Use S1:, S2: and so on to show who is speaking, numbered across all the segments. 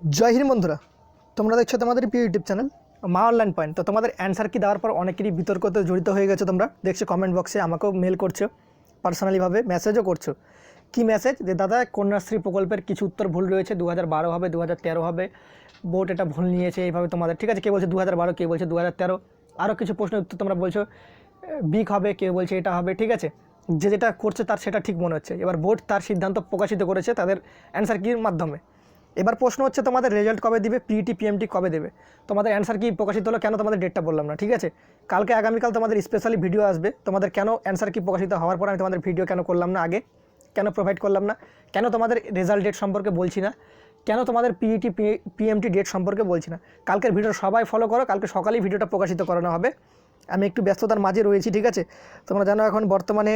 S1: জয় হিন্দ বন্ধুরা, তোমরা দেখছ তোমাদের প্রিয় ইউটিউব চ্যানেল, মা অনলাইন পয়েন্ট। তো তোমাদের অ্যান্সার কি দেওয়ার পর অনেকেরই বিতর্কতে জড়িত হয়ে গেছো তোমরা। দেখছ কমেন্ট বক্সে আমাকেও মেল করছ পার্সোনালিভাবে মেসেজও করছ। কি মেসেজ যে, দাদা, কন্যাশ্রী প্রকল্পের কিছু উত্তর ভুল রয়েছে দু হাজার বারো হবে দু হাজার তেরো হবে বোর্ড এটা ভুল নিয়েছে, এইভাবে তোমাদের ঠিক আছে, কে বলছে দু হাজার বারো, কে বলছে দু হাজার তেরো? আরও কিছু প্রশ্নের উত্তর তোমরা বলছো, বিক হবে কেউ বলছে এটা হবে ঠিক আছে? যে যেটা করছে তার সেটা ঠিক মনে হচ্ছে। এবার বোর্ড তার সিদ্ধান্ত প্রকাশিত করেছে, তাদের অ্যান্সার কির মাধ্যমে? এবার প্রশ্ন হচ্ছে তোমাদের রেজাল্ট কবে দিবে? পিইটি পিএমটি কবে দেবে? তোমাদের অ্যান্সার কি প্রকাশিত হলো? কেন তোমাদের ডেটটা বললাম না, ঠিক আছে? কালকে আগামীকাল তোমাদের স্পেশালি ভিডিও আসবে। তোমাদের কেন অ্যান্সার কি প্রকাশিত হওয়ার পর আমি তোমাদের ভিডিও কেন করলাম না আগে? কেন প্রোভাইড করলাম না? কেন তোমাদের রেজাল্ট ডেট সম্পর্কে বলছি না? কেন তোমাদের পিইটি পিএমটি ডেট সম্পর্কে বলছি না? কালকের ভিডিও সবাই ফলো করো, কালকে সকালেই ভিডিওটা প্রকাশিত করানো হবে। আমি একটু ব্যস্ততার মাঝে রয়েছি, ঠিক আছে? তোমরা জানো এখন বর্তমানে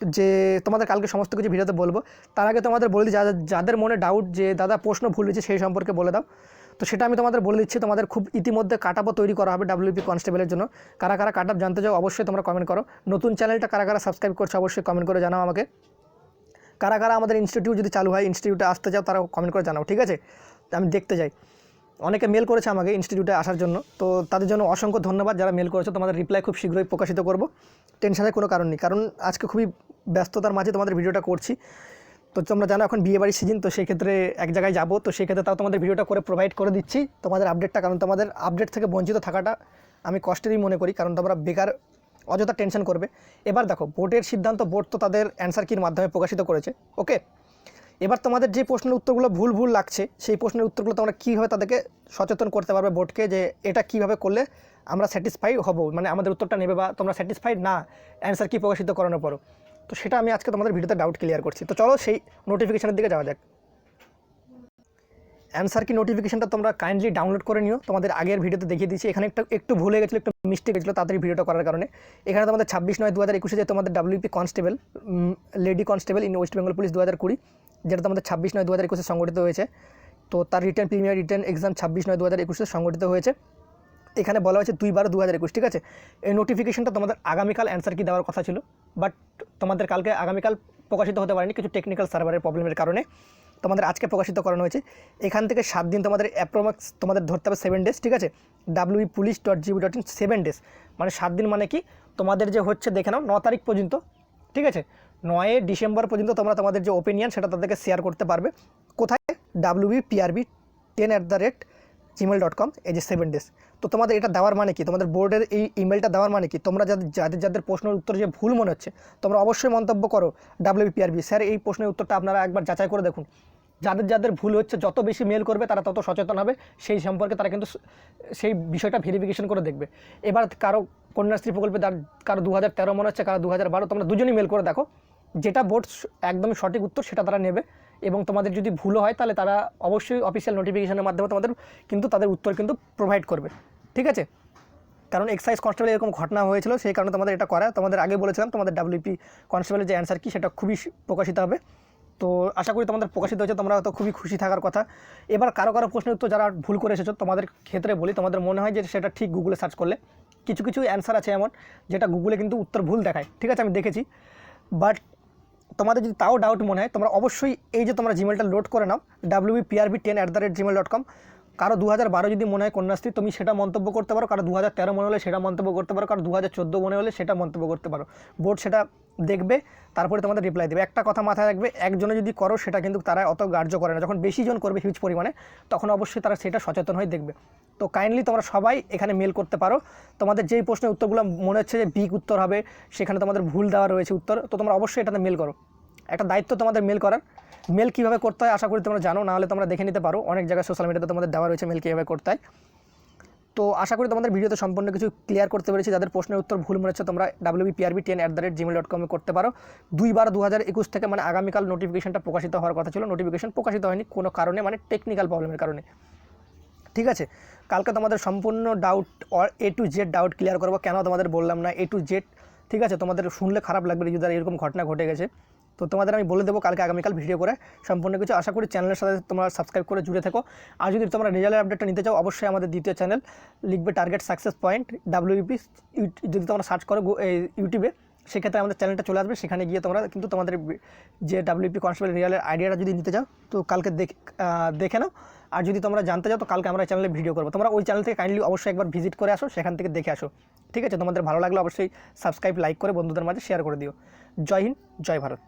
S1: যে তোমাদের কালকে সমস্ত কিছু ভিডিওতে বলব, তার আগে তোমাদের বলে দিই, যাদের যাদের মনে ডাউট যে দাদা প্রশ্ন ভুল হয়েছে সেই সম্পর্কে বলে দাও। তো সেটা আমি তোমাদের বলে দিচ্ছি, তোমাদের খুব ইতিমধ্যে কাটাপও তৈরি করা হবে ডাব্লিউপি কনস্টেবলের জন্য। কারা কারা কাটাপ জানতে চাও অবশ্যই তোমরা কমেন্ট করো। নতুন চ্যানেলটা কারা কারা সাবস্ক্রাইব করছ অবশ্যই কমেন্ট করে জানাও আমাকে। কারা কারা আমাদের ইনস্টিটিউট যদি চালু হয় ইনস্টিটিউটে আসতে চাও তারা কমেন্ট করে জানাও, ঠিক আছে? আমি দেখতে যাই। অনেকে মেল করেছে আমাকে ইনস্টিটিউটে আসার জন্য, তো তাদের জন্য অসংখ্য ধন্যবাদ যারা মেল করেছ। তোমাদের রিপ্লাই খুব শীঘ্রই প্রকাশিত করব। টেনশনের কোনো কারণ নেই, কারণ আজকে খুবই ব্যস্ততার মাঝে তোমাদের ভিডিওটা করছি। তো তোমরা জানো এখন বিয়ে বাড়ির সিজন তো সেই ক্ষেত্রে এক জায়গায় যাব। তো সেই ক্ষেত্রে তাও তোমাদের ভিডিওটা করে প্রোভাইড করে দিচ্ছি। তোমাদের আপডেটটা কারণ তোমাদের আপডেট থেকে বঞ্চিত থাকাটা আমি কষ্টেরই মনে করি, কারণ তোমরা বেকার, অযথা টেনশন করবে। এবার দেখো বোর্ডের সিদ্ধান্ত বোর্ড তো তাদের অ্যান্সার কির মাধ্যমে প্রকাশিত করেছে ওকে এবার তোমাদের যে প্রশ্নের উত্তরগুলো ভুল ভুল লাগছে, সেই প্রশ্নের উত্তরগুলো তোমরা কীভাবে তাদেরকে সচেতন করতে পারবে বোর্ডকে যে এটা কীভাবে করলে আমরা স্যাটিসফাই হব? মানে আমাদের উত্তরটা নেবে বা তোমরা স্যাটিসফাইড না অ্যান্সার কী প্রকাশিত করানোর পরও। তো সেটা আমি আজকে তোমাদের ভিডিওতে ডাউট ক্লিয়ার করছি। তো চলো সেই নোটিফিকেশনের দিকে যাওয়া যাক। অ্যান্সার কি নোটিফিকেশানটা তোমরা কাইন্ডলি ডাউনলোড করে নিও। তোমাদের আগের ভিডিওতে দেখিয়ে দিচ্ছি এখানে একটা একটু ভুলে গেছিল, একটু মিস্টেক গেছিল তাড়াতাড়ি ভিডিওটা করার কারণে। এখানে তোমাদের ছাব্বিশ নয় দু হাজার একুশে যে তোমাদের WP constable lady constable in West Bengal police দু হাজার কুড়ি, যেটা তোমাদের ছাব্বিশ নয় দু হাজার একুশে সংগঠিত হয়েছে। তো তার রিটার্ন প্রিমিয়ার রিটার্ন এক্সাম ছাব্বিশ নয় দু হাজার একুশে সংগঠিত হয়েছে। এখানে বলা হয়েছে দুই বারো দু হাজার একুশ, ঠিক আছে? এই নোটিফিকেশনটা তোমাদের আগামীকাল অ্যান্সার কি দেওয়ার কথা ছিল বাট তোমাদের কালকে আগামীকাল প্রকাশিত হতে পারেনি, কিছু টেকনিক্যাল সার্ভারের প্রবলেমের কারণে। তোমাদের আজকে প্রকাশিত করানো হয়েছে। এখান থেকে সাত দিন তোমাদের অ্যাপ্রোমাক্স তোমাদের ধরতে হবে সেভেন ডেজ ঠিক আছে? W police dot GB dot in seven days মানে সাত দিন মানে কি? তোমাদের যে হচ্ছে, দেখে নাও, ন তারিখ পর্যন্ত, ঠিক আছে? নয় ডিসেম্বর পর্যন্ত তোমরা তোমাদের যে ওপিনিয়ন সেটা তাদেরকে শেয়ার করতে পারবে। কোথায়? WB PRB ten at the rate Gmail dot com যে সেভেন ডেজ তো তোমাদের এটা দেওয়ার মানে কি? তোমাদের বোর্ডের এই ইমেলটা দেওয়ার মানে কি? তোমরা যাদের যাদের যাদের প্রশ্নের উত্তর যে ভুল মনে হচ্ছে, তোমরা অবশ্যই মন্তব্য করো ডাব্লিউপিআরবি স্যার, এই প্রশ্নের উত্তরটা আপনারা একবার যাচাই করে দেখুন। যাদের যাদের ভুল হচ্ছে, যত বেশি মেল করবে, তারা তত সচেতন হবে। সেই সম্পর্কে তারা কিন্তু সেই বিষয়টা ভেরিফিকেশন করে দেখবে। এবার কারও কন্যাশ্রী প্রকল্পে যার কারও দু হাজার তেরো মনে হচ্ছে, কারও দু হাজার বারো, তোমরা দুজনই মেল করে দেখো। যেটা বোর্ড একদমই সঠিক উত্তর, সেটা তারা নেবে। এবং তোমাদের যদি ভুলও হয় তাহলে তারা অবশ্যই অফিসিয়াল নোটিফিকেশনের মাধ্যমে তোমাদের কিন্তু তাদের উত্তর কিন্তু প্রোভাইড করবে। ঠিক আছে? কারণ এক্সাইজ কনস্টেবল এরকম ঘটনা হয়েছিল, সেই কারণে তোমাদের এটা করা। তোমাদের আগে বলেছিলাম, তোমাদের ডাব্লিউপি কনস্টেবলের যে অ্যান্সার কি, সেটা খুবই প্রকাশিত হবে। তো আশা করি তোমাদের প্রকাশিত হয়েছে, তোমরা তো খুবই খুশি থাকার কথা। এবার কারও কারও প্রশ্নের উত্তর যারা ভুল করে এসেছ, তোমাদের ক্ষেত্রে বলি, তোমাদের মনে হয় যে সেটা ঠিক গুগলে সার্চ করলে। কিছু কিছু অ্যান্সার আছে এমন, যেটা গুগলে কিন্তু উত্তর ভুল দেখায়। ঠিক আছে? আমি দেখেছি। বাট তোমাদের যদি তাও ডাউট মনে হয়, তোমরা অবশ্যই এই যে তোমরা জিমেলটা লোড করে নাও W PRB ten at the rate Gmail dot com কারও দু হাজার বারো যদি মনে হয় কন্যাশ্রী, তুমি সেটা মন্তব্য করতে পারো। কারও দু হাজার তেরো মনে হলে সেটা মন্তব্য করতে পারো। কারও দু হাজার চোদ্দ মনে হলে সেটা মন্তব্য করতে পারো। বোর্ড সেটা দেখবে, তারপরে তোমাদের রিপ্লাই দেবে। একটা কথা মাথায় রাখবে, একজনে যদি করো, সেটা কিন্তু তারা অত গ্রাহ্য করে না। যখন বেশি জন করবে হিউজ পরিমাণে, তখন অবশ্যই তারা সেটা সচেতন হয়ে দেখবে। তো কাইন্ডলি তোমরা সবাই এখানে মেল করতে পারো। তোমাদের যেই প্রশ্নের উত্তরগুলো মনে হচ্ছে যে বিগ উত্তর হবে, সেখানে তোমাদের ভুল দেওয়া রয়েছে উত্তর, তো তোমরা অবশ্যই এটাতে মেল করো। একটা দায়িত্ব তোমাদের মেল করার। মেল কীভাবে করতে হয় আশা করি তোমরা জানো নাহলে তোমরা দেখে নিতে পারো। অনেক জায়গায় সোশ্যাল মিডিয়াতে তোমাদের দেওয়া রয়েছে মেল কীভাবে করতে হয়। তো আশা করি তোমাদের ভিডিওতে সম্পূর্ণ কিছু ক্লিয়ার করতে পেরেছি। যাদের প্রশ্নের উত্তর ভুল মনে হচ্ছে, তোমরা WB PRB ten at the rate Gmail dot কমে করতে পারো। দুইবার দু হাজার একুশ থেকে মানে আগামীকাল নোটিফিকেশনটা প্রকাশিত হওয়ার কথা ছিল। নোটিফিকেশন প্রকাশিত হয়নি কোনো কারণে মানে টেকনিক্যাল প্রবলেমের কারণে। ঠিক আছে? কালকে তোমাদের সম্পূর্ণ doubt A to Z doubt clear করব। কেন তোমাদের বললাম না? এ টু জেড ঠিক আছে? তোমাদের শুনলে খারাপ লাগবে যদি এরকম ঘটনা ঘটে গেছে। তো তোমাদের আমি বলে দেবো কালকে আগামীকাল ভিডিও করে। সম্পূর্ণ কিছু আশা করি চ্যানেলের সাথে তোমরা সাবস্ক্রাইব করে জুড়ে থাকো। আর যদি তোমরা রেজাল্টের আপডেটটা নিতে চাও, অবশ্যই আমাদের দ্বিতীয় চ্যানেল লিখবে টার্গেট সাকসেস পয়েন্ট ডাব্লিউপি যদি তোমরা সার্চ করো ইউটিউবে সেক্ষেত্রে আমাদের চ্যানেলটা চলে আসবে, সেখানে গিয়ে তোমরা কিন্তু তোমাদের যে ডাব্লিউপি কনস্টেবল রিয়ালের আইডিয়াটা যদি নিতে চাও, তো কালকে দেখে নাও। আর যদি তোমরা জানতে চাও, তো কালকে আমরা চ্যানেলে ভিডিও করব। তোমরা ওই চ্যানেল থেকে কাইন্ডলি অবশ্যই একবার ভিজিট করে আসো, সেখান থেকে দেখে আসো। ঠিক আছে? তোমাদের ভালো লাগলে অবশ্যই সাবস্ক্রাইব লাইক করে বন্ধুদের মাঝে শেয়ার করে দিও। জয় হিন্দ, জয় ভারত।